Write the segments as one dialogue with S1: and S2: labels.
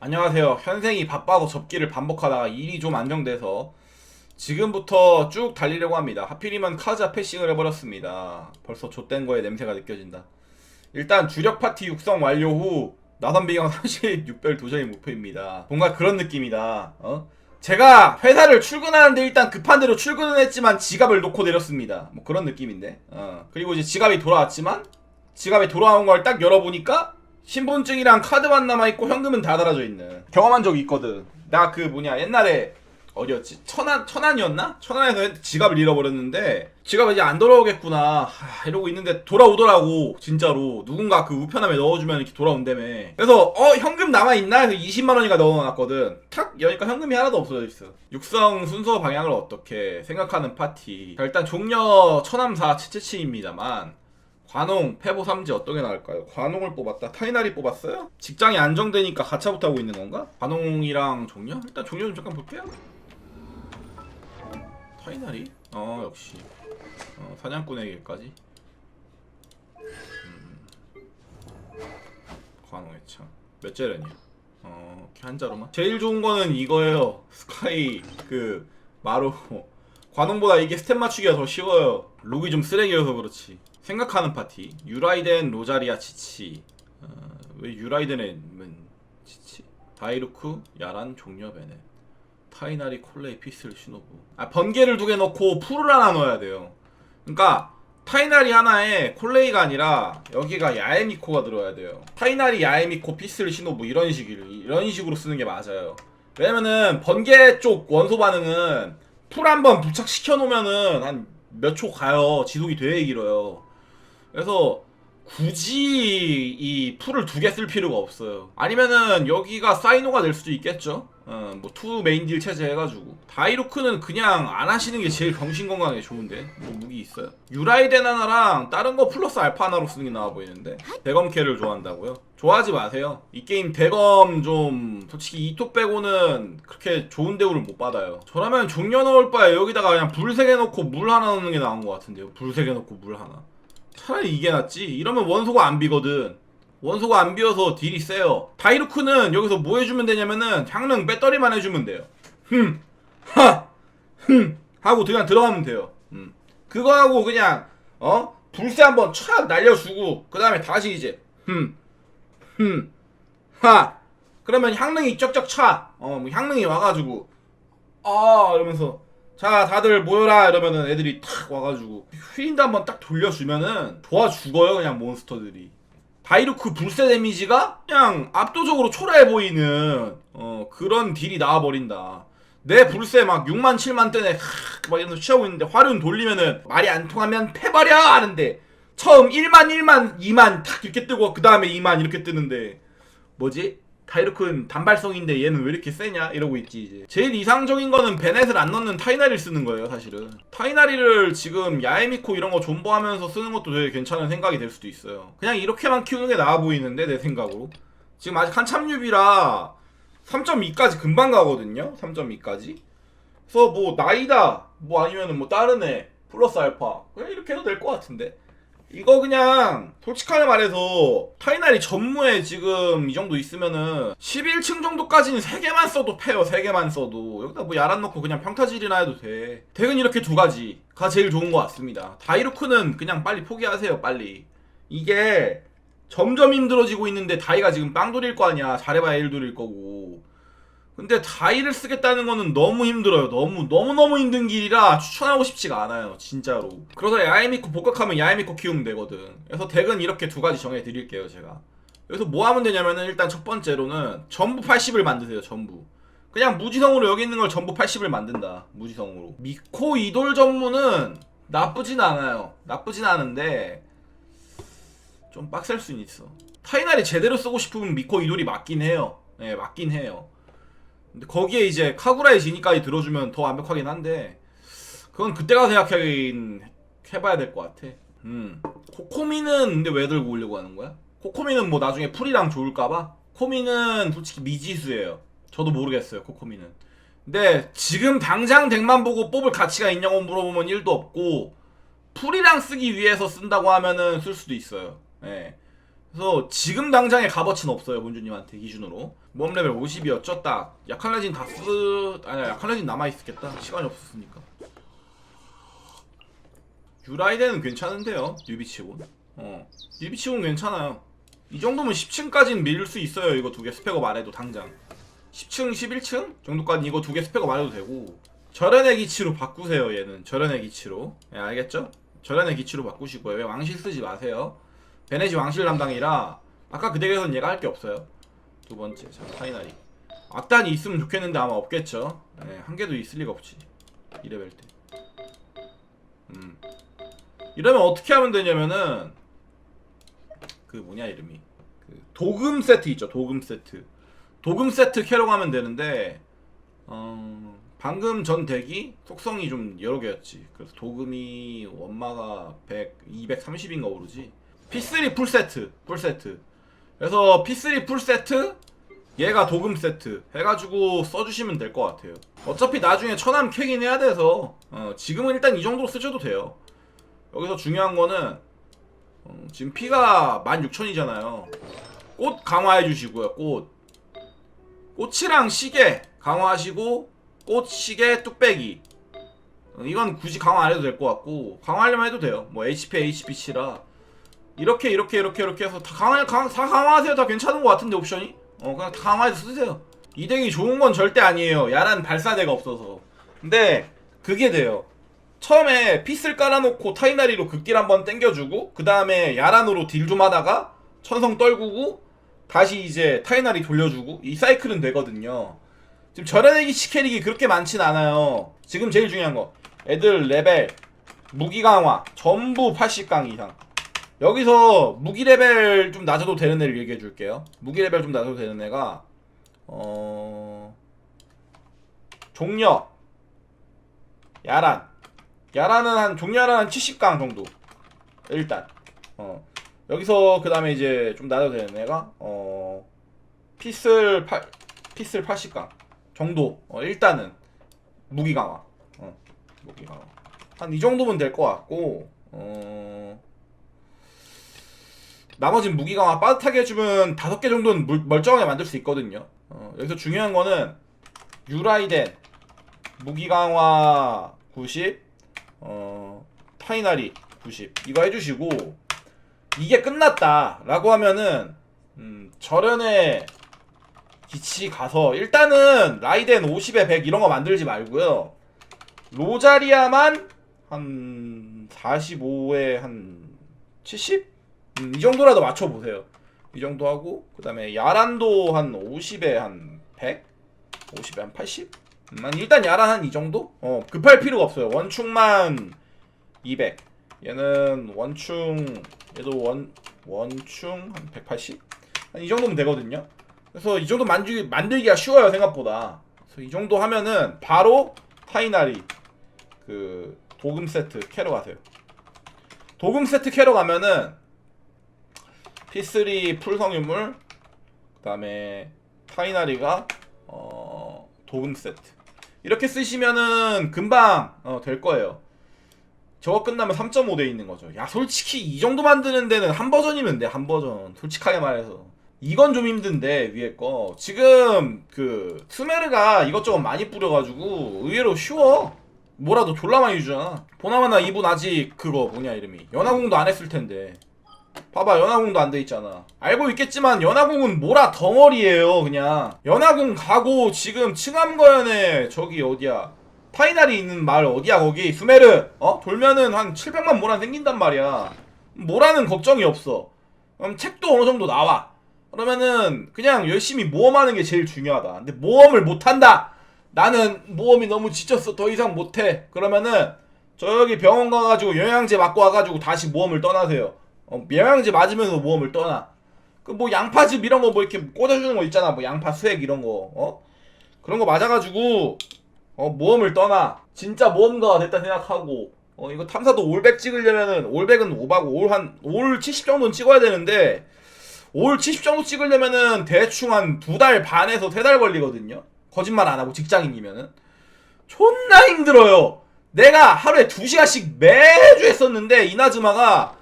S1: 안녕하세요. 현생이 바빠서 접기를 반복하다가 일이 좀 안정돼서 지금부터 쭉 달리려고 합니다. 하필이면 카자 패싱을 해버렸습니다. 벌써 좆된 거에 냄새가 느껴진다. 일단 주력 파티 육성 완료 후 나선 비경 36별 도전이 목표입니다. 뭔가 그런 느낌이다. 어? 제가 회사를 출근하는데 일단 급한 대로 출근은 했지만 지갑을 놓고 내렸습니다. 뭐 그런 느낌인데. 어. 그리고 이제 지갑이 돌아왔지만 지갑에 돌아온 걸 딱 열어보니까 신분증이랑 카드만 남아있고 현금은 다 달아져 있는. 경험한 적이 있거든. 나 그 뭐냐 옛날에 어디였지? 천안 천안이었나? 천안에서 지갑을 잃어버렸는데 지갑 이제 안 돌아오겠구나. 하, 이러고 있는데 돌아오더라고 진짜로. 누군가 그 우편함에 넣어주면 이렇게 돌아온다며. 그래서 어 현금 남아 있나? 해서 20만 원이가 넣어놨거든. 탁 여니까 현금이 하나도 없어져 있어. 육성 순서 방향을 어떻게 생각하는 파티. 자, 일단 종려 천암사 치치치입니다만 관홍, 패보 삼지 어떤 게 나을까요? 관홍을 뽑았다. 타이나리 뽑았어요? 직장이 안정되니까 가차부터 하고 있는 건가? 관홍이랑 종려? 일단 종려 좀 잠깐 볼게요. 타이나리? 어 역시 어, 사냥꾼의 길까지. 음. 관홍의 창. 몇 재련이야? 어 이렇게 한 자로만. 제일 좋은 거는 이거예요. 스카이 그 마루. 관홍보다 이게 스텝 맞추기가 더 쉬워요. 록이 좀 쓰레기여서 그렇지. 생각하는 파티. 유라이덴 로자리아 치치. 어, 왜 유라이덴은 치치? 다이루크, 야란, 종려 베네. 타이나리, 콜레이, 피슬, 시노부. 아 번개를 두 개 넣고 풀을 하나 넣어야 돼요. 그러니까 타이나리 하나에 콜레이가 아니라 여기가 야에미코가 들어야 돼요. 타이나리, 야에미코, 피슬, 시노부 이런 식으로 이런 식으로 쓰는 게 맞아요. 왜냐면은 번개 쪽 원소 반응은 풀 한번 부착시켜 놓으면은 한 몇 초 가요. 지속이 되게 길어요. 그래서 굳이 이 풀을 두 개 쓸 필요가 없어요. 아니면은 여기가 사이노가 될 수도 있겠죠. 어, 뭐투 메인 딜 체제 해가지고 다이로크는 그냥 안 하시는 게 제일 정신 건강에 좋은데 뭐 무기 있어요? 유라이덴 하나랑 다른 거 플러스 알파 하나로 쓰는 게 나아 보이는데 대검 캐를 좋아한다고요? 좋아하지 마세요. 이 게임 대검 좀 솔직히 이토 빼고는 그렇게 좋은 대우를 못 받아요. 저라면 종려 넣을 바에 여기다가 그냥 불 세 개 넣고 물 하나 넣는 게 나은 것 같은데요. 불 세 개 넣고 물 하나. 차라리 이게 낫지. 이러면 원소가 안 비거든. 원소가 안 비어서 딜이 세요. 다이루크는 여기서 뭐 해주면 되냐면은 향릉 배터리만 해주면 돼요. 흠, 하, 흠 하고 그냥 들어가면 돼요. 음. 그거 하고 그냥 어 불새 한번 촥 날려주고 그 다음에 다시 이제 흠, 흠, 하. 그러면 향릉이 쩍쩍 차. 어, 뭐 향릉이 와가지고 아 이러면서 자 다들 모여라 이러면은 애들이 탁 와가지고 휘린드 한번 딱 돌려주면은 좋아 죽어요 그냥 몬스터들이 다이루크 불세 데미지가 그냥 압도적으로 초라해 보이는 어 그런 딜이 나와버린다 내 불세 막 6만 7만 뜨네 하, 막 이러면서 취하고 있는데 화륜 돌리면은 말이 안 통하면 패버려 하는데 처음 1만 1만 2만 탁 이렇게 뜨고 그 다음에 2만 이렇게 뜨는데 뭐지? 다이루크는 단발성인데 얘는 왜 이렇게 세냐? 이러고 있지 이제. 제일 이상적인 거는 베넷을 안 넣는 타이나리를 쓰는 거예요 사실은. 타이나리를 지금 야에미코 이런 거 존버하면서 쓰는 것도 되게 괜찮은 생각이 될 수도 있어요. 그냥 이렇게만 키우는 게 나아 보이는데 내 생각으로. 지금 아직 한참 유비라 3.2까지 금방 가거든요? 3.2까지? 그래서 뭐 나이다 뭐 아니면은 뭐 다른 애 플러스 알파. 그냥 이렇게 해도 될 것 같은데 이거 그냥 솔직하게 말해서 타이나리 전무에 지금 이 정도 있으면은 11층 정도까지는 3개만 써도 패요 3개만 써도. 여기다 뭐 야란 넣고 그냥 평타질이나 해도 돼. 덱은 이렇게 두 가지가 제일 좋은 것 같습니다. 다이루크는 그냥 빨리 포기하세요 빨리. 이게 점점 힘들어지고 있는데 다이가 지금 빵 돌릴 거 아니야. 잘해봐야 일 돌릴 거고 근데 다이를 쓰겠다는 거는 너무 힘들어요. 너무 너무 너무 힘든 길이라 추천하고 싶지가 않아요. 진짜로. 그래서 야에미코 복각하면 야에미코 키우면 되거든. 그래서 덱은 이렇게 두 가지 정해 드릴게요, 제가. 여기서 뭐 하면 되냐면은 일단 첫 번째로는 전부 80을 만드세요. 전부. 그냥 무지성으로 여기 있는 걸 전부 80을 만든다. 무지성으로. 미코 이돌 전무는 나쁘진 않아요. 나쁘진 않은데 좀 빡셀 수는 있어. 타이날이 제대로 쓰고 싶으면 미코 이돌이 맞긴 해요. 예, 맞긴 해요. 근데 거기에 이제 카구라의 진이까지 들어주면 더 완벽하긴 한데 그건 그때가 생각하긴 해봐야 될 것 같아. 음. 코코미는 근데 왜 들고 오려고 하는 거야? 코코미는 뭐 나중에 풀이랑 좋을까봐? 코미는 솔직히 미지수예요. 저도 모르겠어요. 코코미는. 근데 지금 당장 덱만 보고 뽑을 가치가 있냐고 물어보면 1도 없고 풀이랑 쓰기 위해서 쓴다고 하면은 쓸 수도 있어요. 예. 그래서 지금 당장의 값어치는 없어요. 문주님한테 기준으로. 모험 레벨 50이었죠 딱 약한 레진 다 쓰 아니야 약한 레진 남아있었겠다. 시간이 없었으니까. 유라이덴은 괜찮은데요 뉴비치곤? 어. 뉴비치곤 괜찮아요. 이 정도면 10층까지는 밀 수 있어요 이거 두 개 스펙업 안 해도 당장. 10층 11층 정도까지 이거 두 개 스펙업 안 해도 되고. 절연의 기치로 바꾸세요 얘는. 절연의 기치로. 예, 알겠죠? 절연의 기치로 바꾸시고요. 왜 왕실 쓰지 마세요. 베네지 왕실 담당이라 아까 그 덱에서는 얘가 할 게 없어요 두 번째 자 파이널이. 악단이 있으면 좋겠는데 아마 없겠죠? 예, 한 개도 있을 리가 없지. 2레벨 때. 음. 이러면 어떻게 하면 되냐면은 그 뭐냐 이름이. 그 도금 세트 있죠 도금 세트. 도금 세트 캐러 가면 되는데 어 방금 전 덱이 속성이 좀 여러 개였지. 그래서 도금이 원마가 100, 230인가 오르지? P3 풀 세트 풀 세트 그래서 P3 풀 세트 얘가 도금 세트 해가지고 써주시면 될 것 같아요. 어차피 나중에 천암 캐긴 해야 돼서 어, 지금은 일단 이 정도로 쓰셔도 돼요. 여기서 중요한 거는 어, 지금 피가 16,000이잖아요. 꽃 강화해 주시고요 꽃. 꽃이랑 시계 강화하시고 꽃 시계 뚝배기. 어, 이건 굳이 강화 안 해도 될 것 같고 강화하려면 해도 돼요. 뭐 HP HPC라 이렇게 이렇게 이렇게 이렇게 해서 다 강화 강, 다 강화하세요. 다 괜찮은 것 같은데 옵션이? 어 그냥 다 강화해서 쓰세요. 이 덱이 좋은 건 절대 아니에요. 야란 발사대가 없어서. 근데 그게 돼요. 처음에 핏을 깔아놓고 타이나리로 극딜 한번 땡겨주고 그 다음에 야란으로 딜 좀 하다가 천성 떨구고 다시 이제 타이나리 돌려주고 이 사이클은 되거든요. 지금 절연애기 시캐릭이 그렇게 많진 않아요. 지금 제일 중요한 거. 애들 레벨 무기 강화 전부 80강 이상 여기서 무기 레벨 좀 낮아도 되는 애를 얘기해 줄게요. 무기 레벨 좀 낮아도 되는 애가 어... 종려 야란. 야란은 한 종려는 한 70강 정도. 일단. 어. 여기서 그 다음에 이제 좀 낮아도 되는 애가 어 피슬 8 피슬 80강 정도. 어 일단은 무기 강화. 어 무기 강화. 한 이 정도면 될 것 같고 어 나머지 무기 강화 빠듯하게 해주면 다섯 개 정도는 물- 멀쩡하게 만들 수 있거든요. 어 여기서 중요한 거는 유라이덴 무기 강화 90어 타이나리 90 이거 해주시고 이게 끝났다 라고 하면은 음, 절연의 기치 가서 일단은 라이덴 50에 100 이런 거 만들지 말고요. 로자리아만 한 45에 한 70? 음, 이 정도라도 맞춰보세요 이 정도 하고 그 다음에 야란도 한 50에 한 100? 50에 한 80? 음, 한 일단 야란 한 이 정도? 어 급할 필요가 없어요 원충만 200 얘는 원충 얘도 원 원충 한 180? 한 이 정도면 되거든요. 그래서 이 정도 만들기 만들기가 쉬워요 생각보다. 그래서 이 정도 하면은 바로 타이나리 그 도금 세트 캐러 가세요. 도금 세트 캐러 가면은 P3 풀 성유물 그 다음에 타이나리가 어 도금 세트 이렇게 쓰시면은 금방 어, 될 거예요. 저거 끝나면 3.5 돼 있는 거죠. 야, 솔직히 이 정도 만드는 데는 한 버전이면 돼, 한 버전. 솔직하게 말해서. 이건 좀 힘든데, 위에 거. 지금, 그, 스메르가 이것저것 많이 뿌려가지고, 의외로 쉬워. 뭐라도 졸라 많이 주잖아. 보나마나 이분 아직 그거 뭐냐, 이름이. 연화공도 안 했을 텐데. 봐봐, 연화공도 안 돼 있잖아. 알고 있겠지만, 연화공은 뭐라 덩어리예요 그냥. 연화공 가고, 지금 층암거연에, 저기 어디야. 파이널이 있는 마을 어디야 거기? 수메르. 어? 돌면은 한 700만 모란 생긴단 말이야. 모라는 걱정이 없어. 그럼 책도 어느 정도 나와. 그러면은 그냥 열심히 모험하는 게 제일 중요하다. 근데 모험을 못한다. 나는 모험이 너무 지쳤어. 더 이상 못해. 그러면은 저기 병원 가가지고 영양제 맞고 와가지고 다시 모험을 떠나세요 어, 영양제 맞으면서 모험을 떠나. 그 뭐 양파즙 이런 거 뭐 이렇게 꽂아주는 거 있잖아. 뭐 양파 수액 이런 거 어? 그런 거 맞아가지고 어 모험을 떠나. 진짜 모험가가 됐다 생각하고 어 이거 탐사도 올백 찍으려면은 올백은 오바고 올한 올70 정도는 찍어야 되는데 올 70 정도 찍으려면은 대충 한 두 달 반에서 세 달 걸리거든요. 거짓말 안 하고 직장인이면은. 존나 힘들어요. 내가 하루에 두 시간씩 매주 했었는데 이나즈마가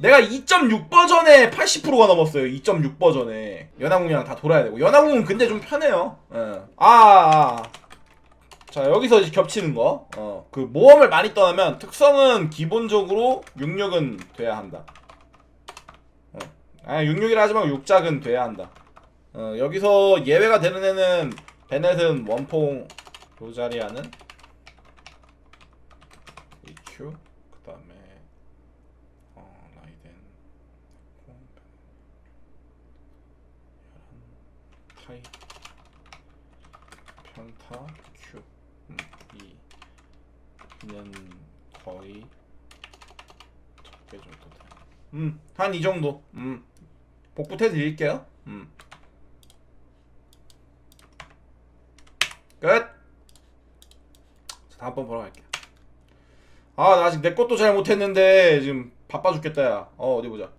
S1: 내가 2.6 버전에 80%가 넘었어요. 2.6 버전에 연합궁이랑 다 돌아야 되고 연합궁은 근데 좀 편해요. 예. 아, 아. 자 여기서 이제 겹치는 거. 어, 그 모험을 많이 떠나면 특성은 기본적으로 66은 돼야 한다. 어. 아 66이라 하지 말고 6작은 돼야 한다. 어, 여기서 예외가 되는 애는 베넷은 원퐁 로자리아는 EQ 그 다음에 어, 라이덴 콩, 타이 편타 Q 음, 이 그냥 거의 적배 정도 돼. 음, 한 이 정도. 음. 복붙해 드릴게요. 음. 끝. 자, 다음번 보러 갈게요. 아, 나 아직 내 것도 잘 못했는데 지금 바빠 죽겠다 야. 어, 어디 보자.